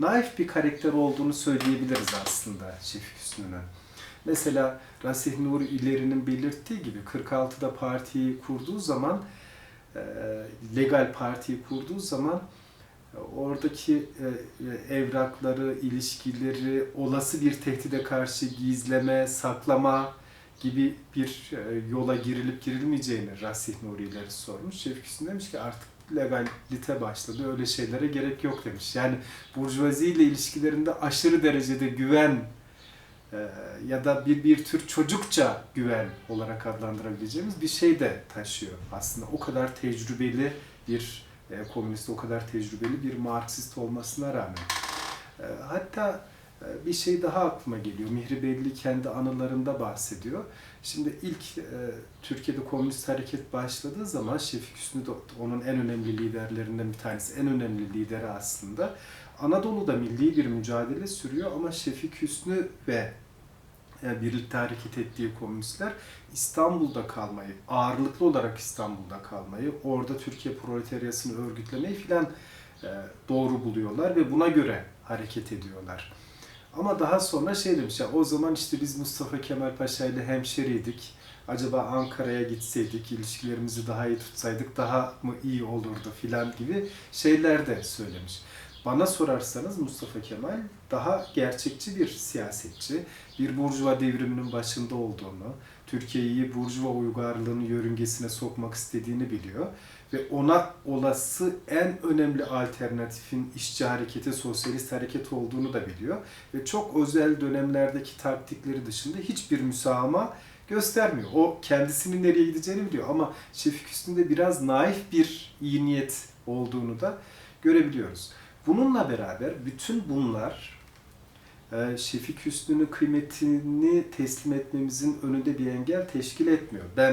naif bir karakter olduğunu söyleyebiliriz aslında Şefik Hüsnü'nün. Mesela Rasih Nuri İleri'nin belirttiği gibi 46'da partiyi kurduğu zaman e, legal partiyi kurduğu zaman e, oradaki e, evrakları, ilişkileri olası bir tehdide karşı gizleme, saklama gibi bir yola girilip girilmeyeceğini Rasih Nuri İleri sormuş. Şefik Hüsnü demiş ki artık legalite başladı, öyle şeylere gerek yok demiş. Yani burjuvazi ile ilişkilerinde aşırı derecede güven e, ya da bir bir tür çocukça güven olarak adlandırabileceğimiz bir şey de taşıyor aslında. O kadar tecrübeli bir e, komünist, o kadar tecrübeli bir Marksist olmasına rağmen. E, Hatta bir şey daha aklıma geliyor. Mihri Belli kendi anılarında bahsediyor. Şimdi ilk e, Türkiye'de komünist hareket başladığı zaman Şefik Hüsnü de onun en önemli liderlerinden bir tanesi, en önemli lideri aslında. Anadolu'da milli bir mücadele sürüyor ama Şefik Hüsnü ve e, birlikte hareket ettiği komünistler İstanbul'da kalmayı, ağırlıklı olarak İstanbul'da kalmayı, orada Türkiye proletaryasını örgütlemeyi filan e, doğru buluyorlar ve buna göre hareket ediyorlar. Ama daha sonra şey demiş ya o zaman işte biz Mustafa Kemal Paşa ile hemşeriydik. Acaba Ankara'ya gitseydik, ilişkilerimizi daha iyi tutsaydık daha mı iyi olurdu filan gibi şeyler de söylemiş. Bana sorarsanız Mustafa Kemal daha gerçekçi bir siyasetçi, bir burjuva devriminin başında olduğunu, Türkiye'yi burjuva uygarlığının yörüngesine sokmak istediğini biliyor ve ona olası en önemli alternatifin işçi hareketi, sosyalist hareket olduğunu da biliyor ve çok özel dönemlerdeki taktikleri dışında hiçbir müsamaha göstermiyor. O kendisinin nereye gideceğini biliyor ama Şefik Hüsnü'nde biraz naif bir iyi niyet olduğunu da görebiliyoruz. Bununla beraber bütün bunlar e, Şefik Hüsnü'nün kıymetini teslim etmemizin önünde bir engel teşkil etmiyor. Ben